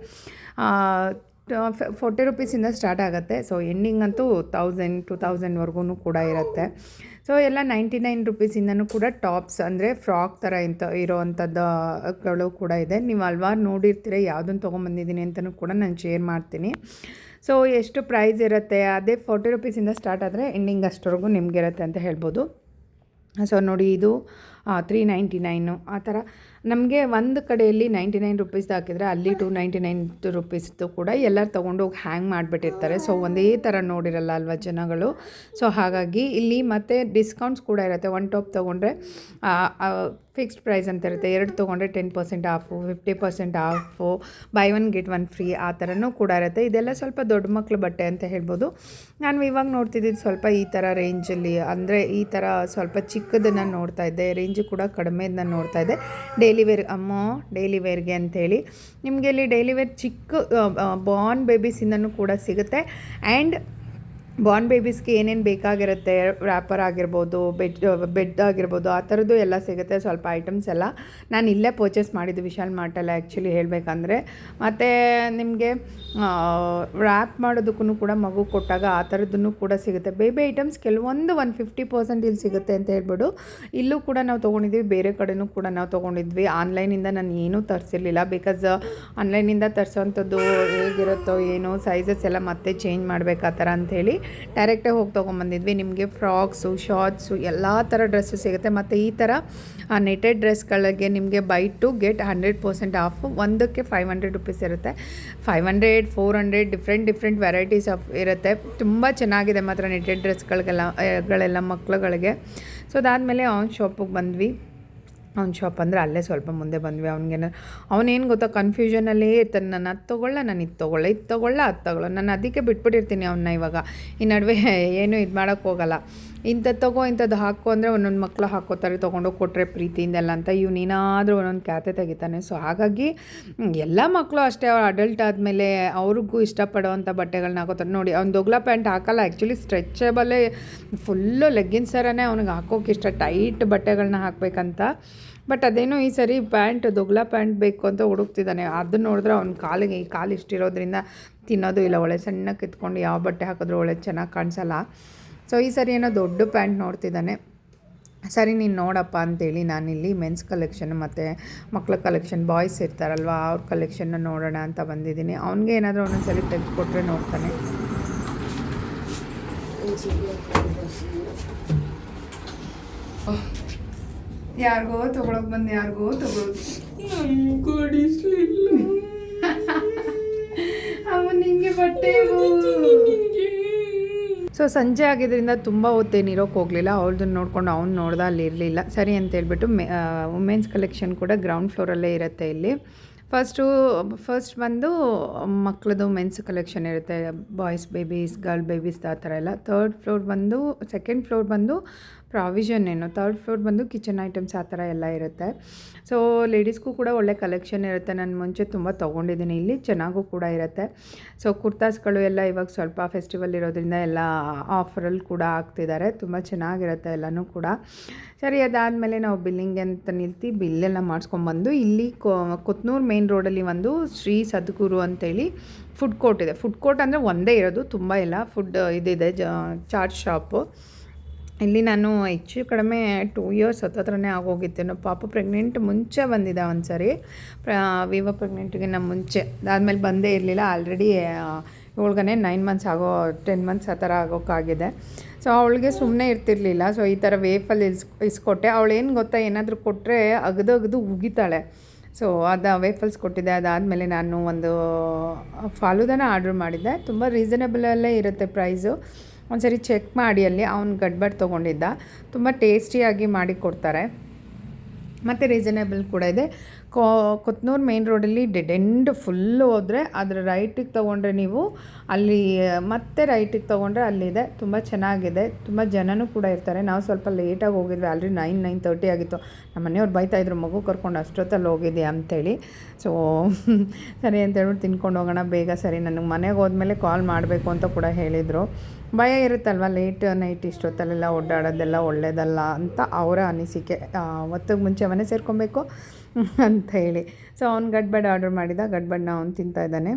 Speaker 1: ಫೋರ್ಟಿ ರುಪೀಸಿಂದ ಸ್ಟಾರ್ಟ್ ಆಗುತ್ತೆ. ಸೊ ಎಂಡಿಂಗ್ ಅಂತೂ ತೌಸಂಡ್ ಟು ತೌಸಂಡ್ವರೆಗೂ ಕೂಡ ಇರುತ್ತೆ. ಸೊ ಎಲ್ಲ ನೈಂಟಿ ನೈನ್ ರುಪೀಸಿಂದನೂ ಕೂಡ ಟಾಪ್ಸ್ ಅಂದರೆ ಫ್ರಾಕ್ ಥರ ಇಂಥ ಇರೋವಂಥದ್ದುಗಳು ಕೂಡ ಇದೆ. ನೀವು ಹಲ್ವಾರು ನೋಡಿರ್ತೀರ ಯಾವುದನ್ನು ತೊಗೊಂಬಂದಿದ್ದೀನಿ ಅಂತಲೂ ಕೂಡ ನಾನು ಶೇರ್ ಮಾಡ್ತೀನಿ. ಸೊ ಎಷ್ಟು ಪ್ರೈಸ್ ಇರುತ್ತೆ, ಅದೇ ಫೋರ್ಟಿ ರುಪೀಸಿಂದ ಸ್ಟಾರ್ಟ್ ಆದರೆ ಎಂಡಿಂಗ್ ಅಷ್ಟವರೆಗೂ ನಿಮಗಿರುತ್ತೆ ಅಂತ ಹೇಳ್ಬೋದು. ಸೊ ನೋಡಿ ಇದು ತ್ರೀ ನೈಂಟಿ ನೈನು ಆ ಥರ ನಮಗೆ ಒಂದು ಕಡೆಯಲ್ಲಿ ನೈಂಟಿ ನೈನ್ ರುಪೀಸ್ದು ಹಾಕಿದರೆ ಅಲ್ಲಿ ಟು ನೈಂಟಿ ನೈನ್ ರುಪೀಸ್ದು ಕೂಡ ಎಲ್ಲರೂ ತೊಗೊಂಡೋಗಿ ಹ್ಯಾಂಗ್ ಮಾಡಿಬಿಟ್ಟಿರ್ತಾರೆ. ಸೊ ಒಂದೇ ಥರ ನೋಡಿರಲ್ಲ ಅಲ್ವಾ ಜನಗಳು. ಸೊ ಹಾಗಾಗಿ ಇಲ್ಲಿ ಮತ್ತೆ ಡಿಸ್ಕೌಂಟ್ಸ್ ಕೂಡ ಇರುತ್ತೆ. ಒನ್ ಟಾಪ್ ತೊಗೊಂಡ್ರೆ ಫಿಕ್ಸ್ಡ್ ಪ್ರೈಸ್ ಅಂತ ಇರುತ್ತೆ. ಎರಡು ತೊಗೊಂಡ್ರೆ ten percent off fifty percent off buy one get one free ಆ ಥರನೂ ಕೂಡ ಇರುತ್ತೆ. ಇದೆಲ್ಲ ಸ್ವಲ್ಪ ದೊಡ್ಡ ಮಕ್ಕಳ ಬಟ್ಟೆ ಅಂತ ಹೇಳ್ಬೋದು. ನಾನು ಇವಾಗ ನೋಡ್ತಿದ್ದಿದ್ದು ಸ್ವಲ್ಪ ಈ ಥರ ರೇಂಜಲ್ಲಿ ಅಂದರೆ ಈ ಥರ ಸ್ವಲ್ಪ ಚಿಕ್ಕದನ್ನು ನೋಡ್ತಾ ಇದ್ದೆ. ರೇಂಜು ಕೂಡ ಕಡಿಮೆ ಇದನ್ನ ನೋಡ್ತಾ ಇದೆ. ಡೈಲಿ ವೇರ್ ಅಮ್ಮ ಡೈಲಿ ವೇರ್ಗೆ ಅಂಥೇಳಿ ನಿಮಗೆ ಇಲ್ಲಿ ಡೈಲಿ ವೇರ್ ಚಿಕ್ಕ ಬಾರ್ನ್ ಬೇಬೀಸಿಂದನೂ ಕೂಡ ಸಿಗುತ್ತೆ. ಆ್ಯಂಡ್ ಬಾರ್ನ್ ಬೇಬೀಸ್ಗೆ ಏನೇನು ಬೇಕಾಗಿರುತ್ತೆ ರ್ಯಾಪರ್ ಆಗಿರ್ಬೋದು ಬೆಡ್ ಬೆಡ್ ಆಗಿರ್ಬೋದು, ಆ ಥರದ್ದು ಎಲ್ಲ ಸಿಗುತ್ತೆ. ಸ್ವಲ್ಪ ಐಟಮ್ಸ್ ಎಲ್ಲ ನಾನು ಇಲ್ಲೇ ಪರ್ಚೇಸ್ ಮಾಡಿದ್ದು ವಿಶಾಲ್ ಮಾರ್ಟಲ್ಲ ಆ್ಯಕ್ಚುಲಿ ಹೇಳಬೇಕಂದ್ರೆ. ಮತ್ತು ನಿಮಗೆ ರ್ಯಾಪ್ ಮಾಡೋದಕ್ಕೂ ಕೂಡ ಮಗು ಕೊಟ್ಟಾಗ ಆ ಥರದ್ದನ್ನು ಕೂಡ ಸಿಗುತ್ತೆ. ಬೇಬಿ ಐಟಮ್ಸ್ ಕೆಲವೊಂದು ಒನ್ ಫಿಫ್ಟಿ ಪರ್ಸೆಂಟ್ ಇಲ್ಲಿ ಸಿಗುತ್ತೆ ಅಂತ ಹೇಳ್ಬಿಟ್ಟು ಇಲ್ಲೂ ಕೂಡ ನಾವು ತೊಗೊಂಡಿದ್ವಿ, ಬೇರೆ ಕಡೆನೂ ಕೂಡ ನಾವು ತೊಗೊಂಡಿದ್ವಿ. ಆನ್ಲೈನಿಂದ ನಾನು ಏನೂ ತರಿಸಿರ್ಲಿಲ್ಲ ಬಿಕಾಸ್ ಆನ್ಲೈನಿಂದ ತರಿಸೋವಂಥದ್ದು ಹೇಗಿರುತ್ತೋ ಏನೋ ಸೈಜಸ್ ಎಲ್ಲ ಮತ್ತೆ ಚೇಂಜ್ ಮಾಡಬೇಕು ಆ ಥರ ಅಂಥೇಳಿ. ಡೈರೆಕ್ಟಾಗಿ ಹೋಗಿ ತೊಗೊಂಬಂದಿದ್ವಿ. ನಿಮಗೆ ಫ್ರಾಕ್ಸು, ಶಾರ್ಟ್ಸು ಎಲ್ಲ ಥರ ಡ್ರೆಸ್ಸು ಸಿಗುತ್ತೆ. ಮತ್ತು ಈ ಥರ ನೆಟೆಡ್ ಡ್ರೆಸ್ಗಳಿಗೆ ನಿಮಗೆ buy two get hundred percent off ಒಂದಕ್ಕೆ ಫೈವ್ ಹಂಡ್ರೆಡ್ ರುಪೀಸ್ ಇರುತ್ತೆ. Five hundred four hundred different different varieties of ಇರುತ್ತೆ. ತುಂಬ ಚೆನ್ನಾಗಿದೆ ಮಾತ್ರ ನೆಟೆಡ್ ಡ್ರೆಸ್ಗಳಿಗೆಲ್ಲ ಗಳೆಲ್ಲ ಮಕ್ಕಳುಗಳಿಗೆ ಸೊ ಅದಾದಮೇಲೆ ಆನ್ ಶಾಪಿಗೆ ಬಂದ್ವಿ. ಅವ್ನ ಶಾಪ್ ಅಂದರೆ ಅಲ್ಲೇ ಸ್ವಲ್ಪ ಮುಂದೆ ಬಂದ್ವಿ. ಅವ್ನಿಗೇನ, ಅವನೇನು ಗೊತ್ತಾ ಕನ್ಫ್ಯೂಷನಲ್ಲೇ ಇರ್ತಾನೆ. ನಾನು ಅದು ತೊಗೊಳ್ಳ, ನಾನು ಇದು ತೊಗೊಳ್ಳ ಇದು ತೊಗೊಳ್ಳ, ಅದು ತೊಗೊಳ್ಳ. ನಾನು ಅದಕ್ಕೆ ಬಿಟ್ಬಿಟ್ಟಿರ್ತೀನಿ ಅವನ್ನ ಇವಾಗ. ಈ ನಡುವೆ ಏನು ಇದು ಮಾಡೋಕ್ಕೆ ಹೋಗಲ್ಲ. ಇಂಥದ್ದು ತಗೋ ಇಂಥದ್ದು ಹಾಕೋ ಅಂದರೆ ಒಂದೊಂದು ಮಕ್ಕಳು ಹಾಕೋತಾರೆ ತೊಗೊಂಡೋಗಿ ಕೊಟ್ಟರೆ ಪ್ರೀತಿಯಿಂದೆಲ್ಲ ಅಂತ ಇವನೇನಾದರೂ ಒಂದೊಂದು ಕ್ಯಾತೆ ತೆಗಿತಾನೆ. ಸೊ ಹಾಗಾಗಿ ಎಲ್ಲ ಮಕ್ಕಳು ಅಷ್ಟೇ, ಅವ್ರು ಅಡಲ್ಟ್ ಆದಮೇಲೆ ಅವ್ರಿಗೂ ಇಷ್ಟಪಡೋವಂಥ ಬಟ್ಟೆಗಳನ್ನ ಹಾಕೋತಾರೆ. ನೋಡಿ, ಅವ್ನು ದೊಗ್ಲ ಪ್ಯಾಂಟ್ ಹಾಕಲ್ಲ ಆ್ಯಕ್ಚುಲಿ ಸ್ಟ್ರೆಚಬಲೇ ಫುಲ್ಲು ಲೆಗ್ಗಿನ್ಸ್ ಥರನೇ ಅವ್ನಿಗೆ ಹಾಕೋಕೆ ಇಷ್ಟ ಟೈಟ್ ಬಟ್ಟೆಗಳನ್ನ ಹಾಕಬೇಕಂತ. ಬಟ್ ಅದೇನೋ ಈ ಸರಿ ಪ್ಯಾಂಟ್, ದೊಗ್ಲ ಪ್ಯಾಂಟ್ ಬೇಕು ಅಂತ ಹುಡುಕ್ತಿದ್ದಾನೆ ಅದನ್ನ ನೋಡಿದ್ರೆ ಅವ್ನ ಕಾಲಿಗೆ, ಈ ಕಾಲು ಇಷ್ಟಿರೋದ್ರಿಂದ ತಿನ್ನೋದು ಇಲ್ಲ. ಒಳ್ಳೆ ಸಣ್ಣಕ್ಕೆ ಕಿತ್ಕೊಂಡು ಯಾವ ಬಟ್ಟೆ ಹಾಕಿದ್ರು ಒಳ್ಳೆ ಚೆನ್ನಾಗಿ ಕಾಣಿಸಲ್ಲ. ಸೊ ಈ ಸರಿ ಏನೋ ದೊಡ್ಡ ಪ್ಯಾಂಟ್ ನೋಡ್ತಿದ್ದಾನೆ. ಸರಿ ನೀನು ನೋಡಪ್ಪ ಅಂತೇಳಿ ನಾನಿಲ್ಲಿ ಮೆನ್ಸ್ ಕಲೆಕ್ಷನ್ ಮತ್ತು ಮಕ್ಕಳ ಕಲೆಕ್ಷನ್ ಬಾಯ್ಸ್ ಇರ್ತಾರಲ್ವ ಅವ್ರ ಕಲೆಕ್ಷನ್ನ ನೋಡೋಣ ಅಂತ ಬಂದಿದ್ದೀನಿ. ಅವ್ನಿಗೆ ಏನಾದರೂ ಒಂದೊಂದು ಸಲ ತೆಗೆದುಕೊಟ್ರೆ ನೋಡ್ತಾನೆ.
Speaker 2: ಯಾರಿಗೋ ತಗೊಳಕ್ ಬಂದು ಯಾರಿಗೋ
Speaker 3: ಕೊಡಿಸ್ಲಿಲ್ಲ.
Speaker 2: ನಿಂಗೆ ಬಟ್ಟೆ
Speaker 1: ಸೊ ಸಂಜೆ ಆಗಿದ್ದರಿಂದ ತುಂಬ ಹೊತ್ತೇನು ಇರೋಕ್ಕೆ ಹೋಗಲಿಲ್ಲ. ಅವ್ರದ್ದನ್ನ ನೋಡ್ಕೊಂಡು ಅವ್ನು ನೋಡ್ದೆ ಅಲ್ಲಿ ಇರಲಿಲ್ಲ. ಸರಿ ಅಂತ ಹೇಳ್ಬಿಟ್ಟು ಮೆ ವುಮೆನ್ಸ್ ಕಲೆಕ್ಷನ್ ಕೂಡ ಗ್ರೌಂಡ್ ಫ್ಲೋರಲ್ಲೇ ಇರುತ್ತೆ ಇಲ್ಲಿ. ಫಸ್ಟು ಫಸ್ಟ್ ಬಂದು ಮಕ್ಕಳದು ಮೆನ್ಸ್ ಕಲೆಕ್ಷನ್ ಇರುತ್ತೆ. ಬಾಯ್ಸ್ ಬೇಬೀಸ್ ಗರ್ಲ್ ಬೇಬೀಸ್ ಆ ಥರ ಎಲ್ಲ. ಥರ್ಡ್ ಫ್ಲೋರ್ ಬಂದು ಸೆಕೆಂಡ್ ಫ್ಲೋರ್ ಬಂದು ಪ್ರಾವಿಷನ್ ಏನು? ಥರ್ಡ್ ಫ್ಲೋರ್ ಬಂದು ಕಿಚನ್ ಐಟಮ್ಸ್ ಆ ಥರ ಎಲ್ಲ ಇರುತ್ತೆ. ಸೊ ಲೇಡೀಸ್ಗೂ ಕೂಡ ಒಳ್ಳೆ ಕಲೆಕ್ಷನ್ ಇರುತ್ತೆ. ನಾನು ಮುಂಚೆ ತುಂಬ ತೊಗೊಂಡಿದ್ದೀನಿ. ಇಲ್ಲಿ ಚೆನ್ನಾಗೂ ಕೂಡ ಇರುತ್ತೆ. ಸೊ ಕುರ್ತಾಸ್ಗಳು ಎಲ್ಲ ಇವಾಗ ಸ್ವಲ್ಪ ಫೆಸ್ಟಿವಲ್ ಇರೋದ್ರಿಂದ ಎಲ್ಲ ಆಫರಲ್ಲಿ ಕೂಡ ಹಾಕ್ತಿದ್ದಾರೆ. ತುಂಬ ಚೆನ್ನಾಗಿರುತ್ತೆ ಎಲ್ಲನೂ ಕೂಡ. ಸರಿ, ಅದಾದಮೇಲೆ ನಾವು ಬಿಲ್ಲಿಂಗ್ ಅಂತ ನಿಲ್ತಿ ಬಿಲ್ಲೆಲ್ಲ ಮಾಡಿಸ್ಕೊಂಬಂದು ಇಲ್ಲಿ ಕೊತ್ನೂರು ಮೇನ್ ರೋಡಲ್ಲಿ ಒಂದು ಶ್ರೀ ಸದ್ಗುರು ಅಂತೇಳಿ ಫುಡ್ ಕೋರ್ಟ್ ಇದೆ. ಫುಡ್ ಕೋರ್ಟ್ ಅಂದರೆ ಒಂದೇ ಇರೋದು. ತುಂಬ ಇಲ್ಲ ಫುಡ್ ಇದಿದೆ. ಜ, ಚಾಟ್ ಶಾಪು ಇಲ್ಲಿ ನಾನು ಹೆಚ್ಚು ಕಡಿಮೆ ಟೂ ಇಯರ್ಸ್ ಹತ್ತತ್ರನೇ ಆಗೋಗಿತ್ತು ನಾವು ಪಾಪ ಪ್ರೆಗ್ನೆಂಟ್ ಮುಂಚೆ ಬಂದಿದ್ದ ಒಂದು ಸರಿ ವಿವೋ ಪ್ರೆಗ್ನೆಂಟ್ಗಿನ್ನ ಮುಂಚೆ. ಅದಾದಮೇಲೆ ಬಂದೇ ಇರಲಿಲ್ಲ. ಆಲ್ರೆಡಿ ಇವಳಿಗನೆ ನೈನ್ ಮಂತ್ಸ್ ಆಗೋ ಟೆನ್ ಮಂತ್ಸ್ ಆ ಥರ ಆಗೋಕ್ಕಾಗಿದೆ. ಸೊ ಅವಳಿಗೆ ಸುಮ್ಮನೆ ಇರ್ತಿರ್ಲಿಲ್ಲ. ಸೊ ಈ ಥರ ವೇಫಲ್ ಇಸ್ ಇಸ್ಕೊಟ್ಟೆ. ಅವಳೇನು ಗೊತ್ತಾ, ಏನಾದರೂ ಕೊಟ್ಟರೆ ಅಗದು ಅಗದು ಉಗಿತಾಳೆ. ಸೊ ಅದು ವೇಫಲ್ಸ್ ಕೊಟ್ಟಿದ್ದೆ. ಅದಾದಮೇಲೆ ನಾನು ಒಂದು ಫಾಲುದಾನ ಆರ್ಡ್ರ್ ಮಾಡಿದ್ದೆ. ತುಂಬ ರೀಸನೇಬಲಲ್ಲೇ ಇರುತ್ತೆ ಪ್ರೈಸು ಒಂದ್ಸರಿ ಚೆಕ್ ಮಾಡಿ ಅಲ್ಲಿ ಅವ್ನು ಗಡ್ಬಡ್ ತೊಗೊಂಡಿದ್ದ. ತುಂಬ ಟೇಸ್ಟಿಯಾಗಿ ಮಾಡಿ ಕೊಡ್ತಾರೆ. ಮತ್ತು ರೀಸನೇಬಲ್ ಕೂಡ ಇದೆ. ಕೋ, ಕೊತ್ನೂರು ಮೇನ್ ರೋಡಲ್ಲಿ ಡೆಡ್ ಎಂಡ್ ಫುಲ್ಲು ಹೋದರೆ ಅದರ ರೈಟಿಗೆ ತೊಗೊಂಡ್ರೆ ನೀವು ಅಲ್ಲಿ, ಮತ್ತೆ ರೈಟಿಗೆ ತೊಗೊಂಡ್ರೆ ಅಲ್ಲಿದೆ ತುಂಬ ಚೆನ್ನಾಗಿದೆ. ತುಂಬ ಜನನೂ ಕೂಡ ಇರ್ತಾರೆ. ನಾವು ಸ್ವಲ್ಪ ಲೇಟಾಗಿ ಹೋಗಿದ್ವಿ. ಆಲ್ರೆಡಿ ನೈನ್ ನೈನ್ ತರ್ಟಿ ಆಗಿತ್ತು. ನಮ್ಮ ಮನೆಯವ್ರು ಬೈತಾಯಿದ್ರು ಮಗು ಕರ್ಕೊಂಡು ಅಷ್ಟೊತ್ತಲ್ಲಿ ಹೋಗಿದ್ದೆ ಅಂಥೇಳಿ ಸೊ ಸರಿ ಅಂತೇಳ್ಬಿಟ್ಟು ತಿನ್ಕೊಂಡು ಹೋಗೋಣ. ಬೇಗ ಸರಿ. ನನಗೆ ಮನೆಗೆ ಹೋದ್ಮೇಲೆ ಕಾಲ್ ಮಾಡಬೇಕು ಅಂತ ಕೂಡ ಹೇಳಿದರು. ಭಯ ಇರುತ್ತಲ್ವ ಲೇಟ್ ನೈಟ್ ಇಷ್ಟೊತ್ತಲ್ಲೆಲ್ಲ ಓಡಾಡೋದೆಲ್ಲ ಒಳ್ಳೇದಲ್ಲ ಅಂತ ಅವರ ಅನಿಸಿಕೆ. ಒತ್ತಿಗೆ ಮುಂಚೆ ಮನೆ ಸೇರ್ಕೊಬೇಕು ಅಂತ ಹೇಳಿ. ಸೊ ಅವ್ನು ಗಡ್ಬಡ್ ಆರ್ಡ್ರ್ ಮಾಡಿದ, ಗಡ್ಬಡ್ನ ಅವ್ನು ತಿಂತಾ ಇದ್ದಾನೆ.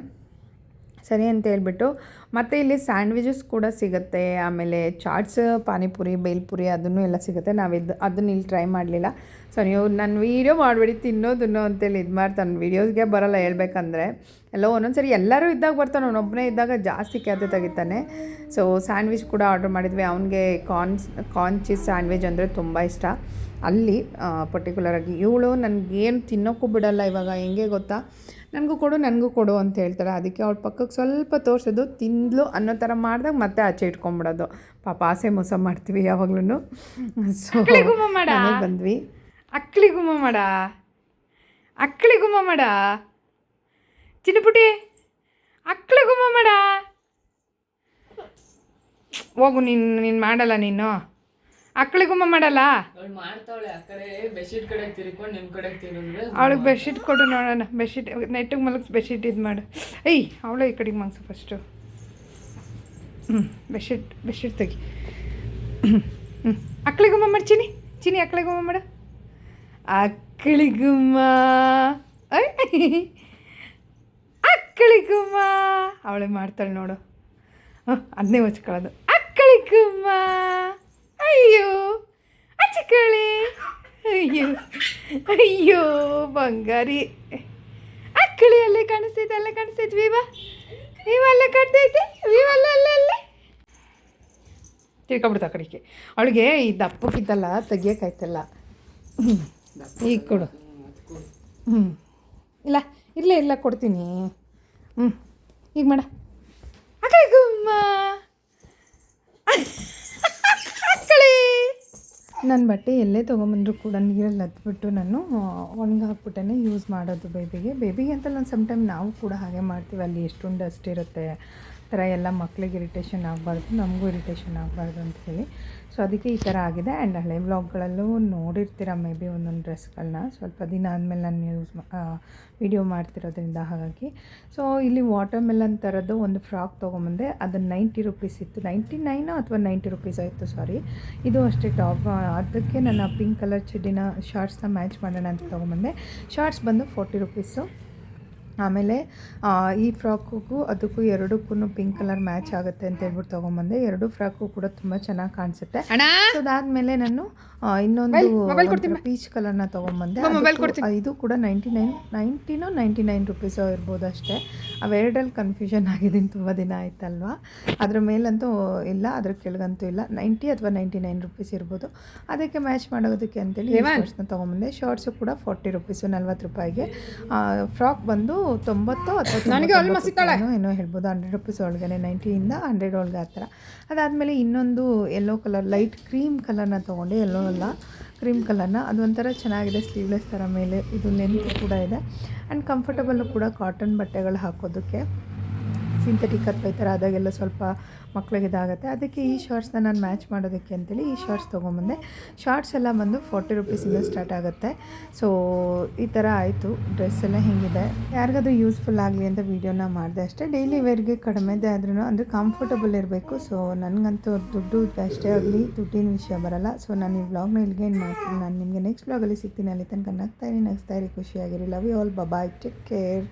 Speaker 1: ಸರಿ ಅಂತ ಹೇಳ್ಬಿಟ್ಟು ಮತ್ತು ಇಲ್ಲಿ ಸ್ಯಾಂಡ್ವಿಚಸ್ ಕೂಡ ಸಿಗುತ್ತೆ. ಆಮೇಲೆ ಚಾಟ್ಸ್, ಪಾನಿಪುರಿ, ಬೇಲ್ಪುರಿ ಅದನ್ನು ಎಲ್ಲ ಸಿಗುತ್ತೆ. ನಾವಿದ್ದು ಅದನ್ನ ಇಲ್ಲಿ ಟ್ರೈ ಮಾಡಲಿಲ್ಲ. ಸೊ ನೀವು ನನ್ನ ವೀಡಿಯೋ ಮಾಡಬೇಡಿ, ತಿನ್ನೋದನ್ನು ಅಂತೇಳಿ ಇದು ಮಾಡ್ತಾನೆ ವೀಡಿಯೋಸ್ಗೆ ಬರೋಲ್ಲ ಹೇಳ್ಬೇಕಂದ್ರೆ. ಎಲ್ಲೋ ಒಂದೊಂದು ಸರಿ ಎಲ್ಲರೂ ಇದ್ದಾಗ ಬರ್ತಾನೆ ಅವನೊಬ್ಬನೇ ಇದ್ದಾಗ ಜಾಸ್ತಿ ಕ್ಯಾತೆ ತೆಗಿತಾನೆ. ಸೊ ಸ್ಯಾಂಡ್ವಿಚ್ ಕೂಡ ಆರ್ಡ್ರ್ ಮಾಡಿದ್ವಿ. ಅವನಿಗೆ ಕಾರ್ನ್ಸ್ ಕಾರ್ನ್ ಚೀಸ್ ಸ್ಯಾಂಡ್ವಿಚ್ ಅಂದರೆ ತುಂಬ ಇಷ್ಟ. ಅಲ್ಲಿ ಪರ್ಟಿಕ್ಯುಲರಾಗಿ ಇವಳು ನನಗೇನು ತಿನ್ನೋಕ್ಕೂ ಬಿಡಲ್ಲ ಇವಾಗ. ಹೆಂಗೆ ಗೊತ್ತಾ? ನನಗೂ ಕೊಡು ನನಗೂ ಕೊಡು ಅಂತ ಹೇಳ್ತಾರೆ. ಅದಕ್ಕೆ ಅವ್ಳ ಪಕ್ಕಕ್ಕೆ ಸ್ವಲ್ಪ ತೋರಿಸೋದು ತಿಂದ್ಲು ಅನ್ನೋ ಥರ ಮಾಡಿದಾಗ ಮತ್ತೆ ಆಚೆ ಇಟ್ಕೊಂಬಿಡೋದು. ಪಾಪ ಆಸೆ ಮೋಸ ಮಾಡ್ತೀವಿ ಯಾವಾಗ್ಲೂ ಸೊ
Speaker 2: ಅಕ್ಳಿಗುಮ್ಮ
Speaker 1: ಬಂದ್ವಿ.
Speaker 2: ಅಕ್ಕಳಿ ಗುಮ್ಮ ಮಾಡ. ಅಕ್ಕಳಿ ಗುಮ್ಮ ಮಾಡ. ಚಿನ್ನಪುಟಿ ಅಕ್ಕಳಿ ಗುಮ್ಮ ಮಾಡ. ಹೋಗು ನೀನು ನೀನು ಮಾಡಲ್ಲ ನೀನು. ಅಕ್ಕಳಿ ಗುಮ್ಮ ಮಾಡಲ್ಲ? ಅವಳಿಗೆ ಬೆಡ್ಶೀಟ್ ಕೊಡು ನೋಡೋಣ ಬೆಡ್ಶೀಟ್ ನೆಟ್ಟಿಗೆ ಮಲಗಿಸ್ ಬೆಡ್ಶೀಟ್ ಇದು ಮಾಡು. ಏಯ್ ಅವಳು ಈ ಕಡೆಗೆ ಮಲಗಿಸು ಫಸ್ಟು ಹ್ಞೂ ಬೆಡ್ಶೀಟ್ ಬೆಡ್ಶೀಟ್ ತೆಗಿ. ಹ್ಞೂ ಅಕ್ಕಳಿಗುಮ್ಮ ಮಾಡಿ ಚಿನಿ ಚಿನಿ ಅಕ್ಕಳಿಗುಮ್ಮ ಮಾಡು. ಅಕ್ಕಳಿಗುಮ್ಮ ಅಕ್ಕಳಿಗುಮ್ಮ ಅವಳೇ ಮಾಡ್ತಾಳೆ ನೋಡು. ಹ್ಞೂ ಅದನ್ನೇ ಹೊಚ್ಕೊಳ್ಳೋದು ಅಕ್ಕಳಿಗುಮ್ಮ ಅಯ್ಯೋ ಅಚ್ಚಕಳಿ ಅಯ್ಯೋ ಅಯ್ಯೋ, ಬಂಗಾರಿ. ಅಕ್ಕಳಿ ಅಲ್ಲೇ ಕಾಣಿಸ್ತೈತೆ ಅಲ್ಲೇ ಕಾಣಿಸ್ತೈತೆ ವಿವ. ವಿವ ಅಲ್ಲೇ ಕಾಣ್ತೈತೆ ವಿವ ಅಲ್ಲೇ ಅಲ್ಲೇ ಅಲ್ಲೇ. ತಿಳ್ಕೊಬಿಡ್ತಾ ಕಡೆಗೆ. ಅವಳಿಗೆ ಈ ದಪ್ಪಕ್ಕಿದ್ದಲ್ಲ ತೆಗಿಯೋಕ್ಕಾಯ್ತಲ್ಲ. ಈಗ ಕೊಡು. ಹ್ಞೂ ಇಲ್ಲ ಇಲ್ಲೇ ಇಲ್ಲ ಕೊಡ್ತೀನಿ. ಹ್ಞೂ ಈಗ ಮಾಡ ಅಕ್ಕಳಿ ಗುಮ್ಮ ಅಕ್ಕಳಿ
Speaker 1: ನನ್ನ ಬಟ್ಟೆ ಎಲ್ಲೇ ತೊಗೊಂಬಂದ್ರು ಕೂಡ ನೀರಲ್ಲಿ ಹತ್ಬಿಟ್ಟು ನಾನು ಒಂದು ಹಾಕ್ಬಿಟ್ಟೇ ಯೂಸ್ ಮಾಡೋದು ಬೇಬಿಗೆ ಬೇಬಿಗೆ ಅಂತಲ್ಲ ನಾನು ಸಮ್ ಟೈಮ್ ನಾವು ಕೂಡ ಹಾಗೆ ಮಾಡ್ತೀವಿ. ಅಲ್ಲಿ ಎಷ್ಟೊಂದು ಡಸ್ಟ್ ಇರುತ್ತೆ. ಥರ ಎಲ್ಲ ಮಕ್ಕಳಿಗೆ ಇರಿಟೇಷನ್ ಆಗಬಾರ್ದು, ನಮಗೂ ಇರಿಟೇಷನ್ ಆಗಬಾರ್ದು ಅಂತ ಹೇಳಿ. ಸೊ ಅದಕ್ಕೆ ಈ ಥರ ಆಗಿದೆ. ಆ್ಯಂಡ್ ಹಳೆ ವ್ಲಾಗ್ಗಳಲ್ಲೂ ನೋಡಿರ್ತೀರ ಮೇ ಬಿ ಒಂದೊಂದು ಡ್ರೆಸ್ಗಳನ್ನ ಸ್ವಲ್ಪ ದಿನ ಆದಮೇಲೆ ನಾನು ಯೂಸ್ ವಿಡಿಯೋ ಮಾಡ್ತಿರೋದ್ರಿಂದ ಹಾಗಾಗಿ. ಸೊ ಇಲ್ಲಿ ವಾಟರ್ ಮೆಲನ್ ಥರದ್ದು ಒಂದು ಫ್ರಾಕ್ ತೊಗೊಂಬಂದೆ. ಅದು ನೈಂಟಿ ರುಪೀಸ್ ಇತ್ತು. ನೈಂಟಿ ನೈನು ಅಥವಾ ನೈಂಟಿ ರುಪೀಸ್ ಆಯಿತು ಸಾರಿ ಇದು ಅಷ್ಟೇ ಟಾಪ್ ಅದಕ್ಕೆ ನನ್ನ ಪಿಂಕ್ ಕಲರ್ ಚಡ್ಡಿನ ಶಾರ್ಟ್ಸ್ನ ಮ್ಯಾಚ್ ಮಾಡೋಣ ಅಂತ ತೊಗೊಂಬಂದೆ. ಶಾರ್ಟ್ಸ್ ಬಂದು ಫೋರ್ಟಿ ರುಪೀಸು ಆಮೇಲೆ ಈ ಫ್ರಾಕುಗೂ ಅದಕ್ಕೂ ಎರಡಕ್ಕೂ ಪಿಂಕ್ ಕಲರ್ ಮ್ಯಾಚ್ ಆಗುತ್ತೆ ಅಂತ ಹೇಳ್ಬಿಟ್ಟು ತೊಗೊಂಬಂದೆ. ಎರಡು ಫ್ರಾಕು ಕೂಡ ತುಂಬ ಚೆನ್ನಾಗಿ ಕಾಣಿಸುತ್ತೆ. ಸೊ ಅದಾದಮೇಲೆ ನಾನು ಇನ್ನೊಂದು ಪೀಚ್ ಕಲರ್ನ ತೊಗೊಂಬಂದೆ. ಇದು ಕೂಡ ನೈಂಟಿ ನೈನ್ ನೈಂಟಿನೋ ನೈಂಟಿ ನೈನ್ ರುಪೀಸೋ ಇರ್ಬೋದು ಅಷ್ಟೇ. ಅವೆರಡಲ್ಲಿ ಕನ್ಫ್ಯೂಷನ್ ಆಗಿದ್ದೀನಿ ತುಂಬ ದಿನ ಆಯ್ತಲ್ವಾ? ಅದ್ರ ಮೇಲಂತೂ ಇಲ್ಲ ಅದ್ರ ಕೆಳಗಂತೂ ಇಲ್ಲ. ನೈಂಟಿ ಅಥವಾ ನೈಂಟಿ ನೈನ್ ರುಪೀಸ್ ಇರ್ಬೋದು. ಅದಕ್ಕೆ ಮ್ಯಾಚ್ ಮಾಡೋದಕ್ಕೆ ಅಂತೇಳಿ ಶಾರ್ಟ್ಸ್ನ ತೊಗೊಂಬಂದೆ. ಶಾರ್ಟ್ಸು ಕೂಡ ಫಾರ್ಟಿ ರುಪೀಸು ನಲ್ವತ್ತು ರೂಪಾಯಿಗೆ. ಫ್ರಾಕ್ ಬಂದು ತೊಂಬತ್ತು ಅಥವಾ ಏನೋ ಹೇಳ್ಬೋದು ಹಂಡ್ರೆಡ್ ರುಪೀಸ್ ಒಳಗಡೆ ನೈಂಟಿಯಿಂದ ಹಂಡ್ರೆಡ್ ಒಳಗೆ ಆ ಥರ. ಅದಾದಮೇಲೆ ಇನ್ನೊಂದು ಎಲ್ಲೋ ಕಲರ್ ಲೈಟ್ ಕ್ರೀಮ್ ಕಲರ್ನ ತೊಗೊಂಡೆ ಎಲ್ಲೋ ಅಲ್ಲ ಕ್ರೀಮ್ ಕಲರ್ನ ಅದು ಒಂಥರ ಚೆನ್ನಾಗಿದೆ ಸ್ಲೀವ್ಲೆಸ್ ಥರ ಮೇಲೆ ಇದು ಲೆಂತ್ ಕೂಡ ಇದೆ. ಆ್ಯಂಡ್ ಕಂಫರ್ಟಬಲ್ಲು ಕೂಡ ಕಾಟನ್ ಬಟ್ಟೆಗಳು ಹಾಕೋದಕ್ಕೆ. ಸಿಂಥೆಟಿಕ್ ಅಥವಾ ಈ ಥರ ಆದಾಗೆಲ್ಲ ಸ್ವಲ್ಪ ಮಕ್ಳಿಗೆ ಇದಾಗುತ್ತೆ ಅದಕ್ಕೆ ಈ ಶಾರ್ಟ್ಸ್ನ ನಾನು ಮ್ಯಾಚ್ ಮಾಡೋದಕ್ಕೆ ಅಂತೇಳಿ ಈ ಶಾರ್ಟ್ಸ್ ತೊಗೊಂಬಂದೆ. ಶಾರ್ಟ್ಸ್ ಎಲ್ಲ ಬಂದು ಫೋರ್ಟಿ ರುಪೀಸಿಂದ ಸ್ಟಾರ್ಟ್ ಆಗುತ್ತೆ. ಸೊ ಈ ಥರ ಆಯಿತು. ಡ್ರೆಸ್ ಎಲ್ಲ ಹೇಗಿದೆ. ಯಾರಿಗಾದ್ರೂ ಯೂಸ್ಫುಲ್ ಆಗಲಿ ಅಂತ ವೀಡಿಯೋನ ಮಾಡಿದೆ ಅಷ್ಟೇ. ಡೈಲಿ ವೇರ್ಗೆ ಕಡಿಮೆದೇ ಆದ್ರೂ ಅಂದರೆ ಕಂಫರ್ಟಬಲ್ ಇರಬೇಕು. ಸೊ ನನಗಂತೂ ದುಡ್ಡು ಅಷ್ಟೇ ಆಗಲಿ, ದುಡ್ಡಿನ ವಿಷಯ ಬರಲ್ಲ. ಸೊ ನಾನು ಈ ವ್ಲಾಗ್ನ ಇಲ್ಲಿಗೆ ಏನು ಮಾಡ್ತೀನಿ. ನಾನು ನಿಮಗೆ ನೆಕ್ಸ್ಟ್ ವ್ಲಾಗಲ್ಲಿ ಸಿಗ್ತೀನಿ. ಅಲ್ಲಿ ತನಕ ನಗ್ತಾ ಇರಿ ನಗ್ತಾ ಇರಿ. ಖುಷಿಯಾಗಿರಿ. Love you all bye bye take care